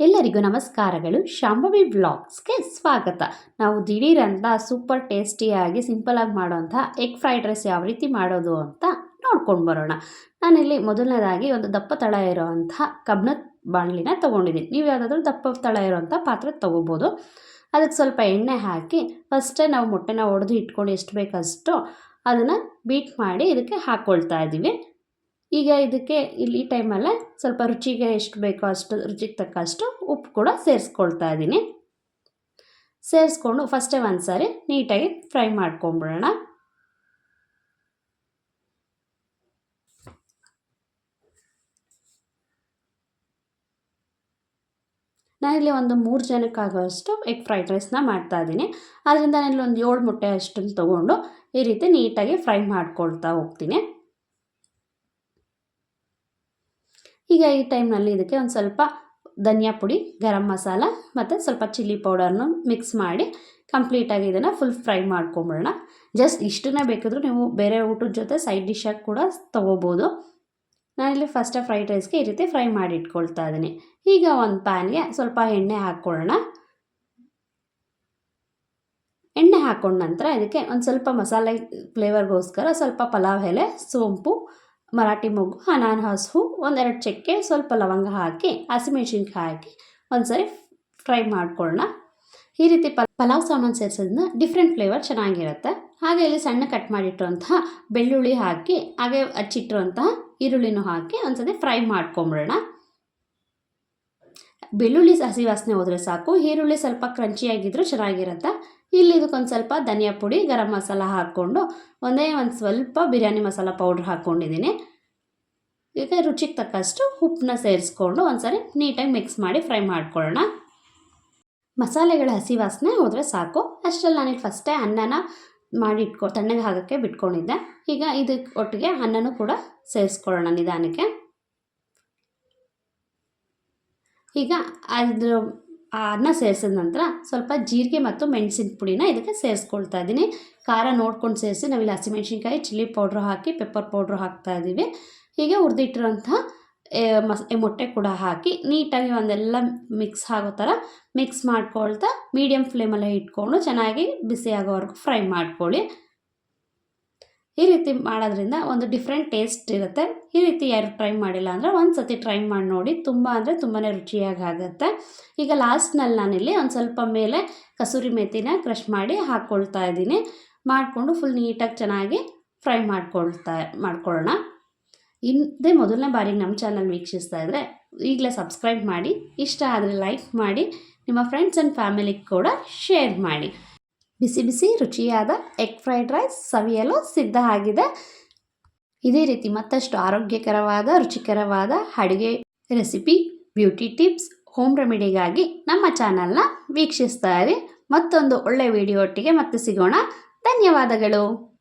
ಎಲ್ಲರಿಗೂ ನಮಸ್ಕಾರಗಳು. ಶಾಂಭವಿ ವ್ಲಾಗ್ಸ್ಗೆ ಸ್ವಾಗತ. ನಾವು ದಿಢೀರಂತ ಸೂಪರ್ ಟೇಸ್ಟಿಯಾಗಿ ಸಿಂಪಲಾಗಿ ಮಾಡೋಂಥ ಎಗ್ ಫ್ರೈಡ್ ರೈಸ್ ಯಾವ ರೀತಿ ಮಾಡೋದು ಅಂತ ನೋಡ್ಕೊಂಡು ಬರೋಣ. ನಾನಿಲ್ಲಿ ಮೊದಲನೇದಾಗಿ ಒಂದು ದಪ್ಪ ತಳ ಇರೋವಂಥ ಕಬ್ಬಿಣದ ಬಾಣಲಿನ ತೊಗೊಂಡಿದ್ದೀನಿ. ನೀವು ಯಾವುದಾದ್ರೂ ದಪ್ಪ ತಳ ಇರೋವಂಥ ಪಾತ್ರೆ ತೊಗೋಬೋದು. ಅದಕ್ಕೆ ಸ್ವಲ್ಪ ಎಣ್ಣೆ ಹಾಕಿ ಫಸ್ಟೇ ನಾವು ಮೊಟ್ಟೆನ ಒಡೆದು ಇಟ್ಕೊಂಡು ಎಷ್ಟು ಬೇಕಷ್ಟು ಅದನ್ನು ಬೀಟ್ ಮಾಡಿ ಇದಕ್ಕೆ ಹಾಕ್ಕೊಳ್ತಾ ಇದ್ದೀವಿ. ಈಗ ಇದಕ್ಕೆ ಇಲ್ಲಿ ಈ ಟೈಮಲ್ಲೇ ಸ್ವಲ್ಪ ರುಚಿಗೆ ಎಷ್ಟು ಬೇಕೋ ಅಷ್ಟು, ರುಚಿಗೆ ತಕ್ಕಷ್ಟು ಉಪ್ಪು ಕೂಡ ಸೇರಿಸ್ಕೊಳ್ತಾ ಇದ್ದೀನಿ. ಸೇರಿಸ್ಕೊಂಡು ಫಸ್ಟೇ ಒಂದು ಸಾರಿ ನೀಟಾಗಿ ಫ್ರೈ ಮಾಡ್ಕೊಂಬಿಡೋಣ. ನಾನಿಲ್ಲಿ ಒಂದು ಮೂರು ಜನಕ್ಕಾಗೋಷ್ಟು ಎಗ್ ಫ್ರೈಡ್ ರೈಸ್ನ ಮಾಡ್ತಾ ಇದ್ದೀನಿ. ಅದರಿಂದ ನಾನಿಲ್ಲಿ ಒಂದು ಏಳು ಮೊಟ್ಟೆ ಅಷ್ಟನ್ನು ತೊಗೊಂಡು ಈ ರೀತಿ ನೀಟಾಗಿ ಫ್ರೈ ಮಾಡ್ಕೊಳ್ತಾ ಹೋಗ್ತೀನಿ. ಈಗ ಈ ಟೈಮ್ನಲ್ಲಿ ಇದಕ್ಕೆ ಒಂದು ಸ್ವಲ್ಪ ಧನಿಯಾ ಪುಡಿ, ಗರಂ ಮಸಾಲ ಮತ್ತು ಸ್ವಲ್ಪ ಚಿಲ್ಲಿ ಪೌಡರ್ನು ಮಿಕ್ಸ್ ಮಾಡಿ ಕಂಪ್ಲೀಟಾಗಿ ಇದನ್ನು ಫುಲ್ ಫ್ರೈ ಮಾಡ್ಕೊಂಬಿಡೋಣ. ಜಸ್ಟ್ ಇಷ್ಟನ್ನ ಬೇಕಿದ್ರೂ ನೀವು ಬೇರೆ ಊಟದ ಜೊತೆ ಸೈಡ್ ಡಿಶಾಗಿ ಕೂಡ ತೊಗೋಬೋದು. ನಾನಿಲ್ಲಿ ಫಸ್ಟ್ ಫ್ರೈಡ್ ರೈಸ್ಗೆ ಈ ರೀತಿ ಫ್ರೈ ಮಾಡಿ ಇಟ್ಕೊಳ್ತಾ ಇದ್ದೀನಿ. ಈಗ ಒಂದು ಪ್ಯಾನ್ಗೆ ಸ್ವಲ್ಪ ಎಣ್ಣೆ ಹಾಕ್ಕೊಳ್ಳೋಣ. ಎಣ್ಣೆ ಹಾಕ್ಕೊಂಡ ನಂತರ ಇದಕ್ಕೆ ಒಂದು ಸ್ವಲ್ಪ ಮಸಾಲೆ ಫ್ಲೇವರ್ಗೋಸ್ಕರ ಸ್ವಲ್ಪ ಪಲಾವ್ ಎಲೆ, ಸೋಂಪು ಮರಾಠಿ ಮೊಗ್ಗು ಅನಾನಸ್ ಹಸು, ಒಂದೆರಡು ಚಕ್ಕೆ, ಸ್ವಲ್ಪ ಲವಂಗ ಹಾಕಿ, ಹಸಿಮೆಣ್ಸಿನ್ಕಾಯಿ ಹಾಕಿ ಒಂದ್ಸರಿ ಫ್ರೈ ಮಾಡ್ಕೊಳ್ಳೋಣ ಈ ರೀತಿ ಪಲ್, ಪಲಾವ್ ಸಾಮಾನು ಸೇರಿಸೋದ್ರಿಂದ ಡಿಫ್ರೆಂಟ್ ಫ್ಲೇವರ್ ಚೆನ್ನಾಗಿರುತ್ತೆ. ಹಾಗೆ ಇಲ್ಲಿ ಸಣ್ಣ ಕಟ್ ಮಾಡಿಟ್ಟಿರುವಂತಹ ಬೆಳ್ಳುಳ್ಳಿ ಹಾಕಿ, ಹಾಗೆ ಹಚ್ಚಿಟ್ಟಿರುವಂತಹ ಈರುಳ್ಳಿನೂ ಹಾಕಿ ಒಂದ್ಸತಿ ಫ್ರೈ ಮಾಡ್ಕೊಂಬಿಡೋಣ. ಬೆಳ್ಳುಳ್ಳಿ ಹಸಿ ವಾಸನೆ ಹೋದರೆ ಸಾಕು. ಈರುಳ್ಳಿ ಸ್ವಲ್ಪ ಕ್ರಂಚಿಯಾಗಿದ್ದರೂ ಚೆನ್ನಾಗಿರುತ್ತೆ. ಇಲ್ಲಿ ಇದಕ್ಕೊಂದು ಸ್ವಲ್ಪ ಧನಿಯಾ ಪುಡಿ, ಗರಂ ಮಸಾಲ ಹಾಕ್ಕೊಂಡು ಒಂದೇ ಒಂದು ಸ್ವಲ್ಪ ಬಿರಿಯಾನಿ ಮಸಾಲ ಪೌಡ್ರ್ ಹಾಕ್ಕೊಂಡಿದ್ದೀನಿ. ಈಗ ರುಚಿಗೆ ತಕ್ಕಷ್ಟು ಉಪ್ಪನ್ನ ಸೇರಿಸ್ಕೊಂಡು ಒಂದ್ಸರಿ ನೀಟಾಗಿ ಮಿಕ್ಸ್ ಮಾಡಿ ಫ್ರೈ ಮಾಡ್ಕೊಳ್ಳೋಣ. ಮಸಾಲೆಗಳ ಹಸಿ ವಾಸನೆ ಹೋದರೆ ಸಾಕು. ಅಷ್ಟರಲ್ಲಿ ನಾನೀಗ ಫಸ್ಟೇ ಅನ್ನನ ಮಾಡಿ ಇಟ್ಕೊ, ತಣ್ಣಗೆ ಹಾಕೋಕ್ಕೆ ಬಿಟ್ಕೊಂಡಿದ್ದೆ. ಈಗ ಇದಕ್ಕೆ ಒಟ್ಟಿಗೆ ಅನ್ನನೂ ಕೂಡ ಸೇರಿಸ್ಕೊಳ್ಳೋಣ ನಿಧಾನಕ್ಕೆ. ಈಗ ಅದ್ರ ಆ ಅನ್ನ ಸೇರಿಸಿದ ನಂತರ ಸ್ವಲ್ಪ ಜೀರಿಗೆ ಮತ್ತು ಮೆಣಸಿನ ಪುಡಿನ ಇದಕ್ಕೆ ಸೇರಿಸ್ಕೊಳ್ತಾ ಇದ್ದೀನಿ. ಖಾರ ನೋಡ್ಕೊಂಡು ಸೇರಿಸಿ ನಾವಿಲ್ಲಿ ಹಸಿಮೆಣ್ಸಿನ್ಕಾಯಿ, ಚಿಲ್ಲಿ ಪೌಡ್ರ್ ಹಾಕಿ ಪೆಪ್ಪರ್ ಪೌಡ್ರ್ ಹಾಕ್ತಾ ಇದ್ದೀವಿ. ಹೀಗೆ ಹುರಿದಿಟ್ಟಿರೋಂಥ ಮಸ್ ಮೊಟ್ಟೆ ಕೂಡ ಹಾಕಿ ನೀಟಾಗಿ ಒಂದೆಲ್ಲ ಮಿಕ್ಸ್ ಆಗೋ ಥರ ಮಿಕ್ಸ್ ಮಾಡ್ಕೊಳ್ತಾ ಮೀಡಿಯಮ್ ಫ್ಲೇಮಲ್ಲೇ ಇಟ್ಕೊಂಡು ಚೆನ್ನಾಗಿ ಬಿಸಿ ಆಗೋವರೆಗೂ ಫ್ರೈ ಮಾಡ್ಕೊಳ್ಳಿ. ಈ ರೀತಿ ಮಾಡೋದ್ರಿಂದ ಒಂದು ಡಿಫ್ರೆಂಟ್ ಟೇಸ್ಟ್ ಇರುತ್ತೆ. ಈ ರೀತಿ ಯಾರು ಟ್ರೈ ಮಾಡಿಲ್ಲ ಅಂದರೆ ಒಂದು ಸತಿ ಟ್ರೈ ಮಾಡಿ ನೋಡಿ ತುಂಬ ಅಂದರೆ ತುಂಬಾ ರುಚಿಯಾಗಿ ಆಗುತ್ತೆ. ಈಗ ಲಾಸ್ಟ್ನಲ್ಲಿ ನಾನಿಲ್ಲಿ ಒಂದು ಸ್ವಲ್ಪ ಮೇಲೆ ಕಸೂರಿ ಮೆಥಿನ ಕ್ರಷ್ ಮಾಡಿ ಹಾಕ್ಕೊಳ್ತಾ ಇದ್ದೀನಿ. ಮಾಡಿಕೊಂಡು ಫುಲ್ ನೀಟಾಗಿ ಚೆನ್ನಾಗಿ ಫ್ರೈ ಮಾಡ್ಕೊಳ್ತಾ, ಮಾಡ್ಕೊಳ್ಳೋಣ. ಇದೇ ಮೊದಲನೇ ಬಾರಿಗೆ ನಮ್ಮ ಚಾನಲ್ ವೀಕ್ಷಿಸ್ತಾ ಇದ್ದರೆ ಈಗಲೇ ಸಬ್ಸ್ಕ್ರೈಬ್ ಮಾಡಿ, ಇಷ್ಟ ಆದರೆ ಲೈಕ್ ಮಾಡಿ, ನಿಮ್ಮ ಫ್ರೆಂಡ್ಸ್ ಆ್ಯಂಡ್ ಫ್ಯಾಮಿಲಿಗೆ ಕೂಡ ಶೇರ್ ಮಾಡಿ. ಬಿಸಿ ಬಿಸಿ ರುಚಿಯಾದ ಎಗ್ ಫ್ರೈಡ್ ರೈಸ್ ಸವಿಯಲು ಸಿದ್ಧ ಆಗಿದೆ ಇದೇ ರೀತಿ ಮತ್ತಷ್ಟು ಆರೋಗ್ಯಕರವಾದ, ರುಚಿಕರವಾದ ಅಡುಗೆ ರೆಸಿಪಿ ಬ್ಯೂಟಿ ಟಿಪ್ಸ್ ಹೋಮ್ ರೆಮಿಡಿಗಾಗಿ ನಮ್ಮ ಚಾನಲ್ನ ವೀಕ್ಷಿಸ್ತಾ ಇರಿ. ಮತ್ತೊಂದು ಒಳ್ಳೆಯ ವಿಡಿಯೋ ಒಟ್ಟಿಗೆ ಮತ್ತೆ ಸಿಗೋಣ. ಧನ್ಯವಾದಗಳು.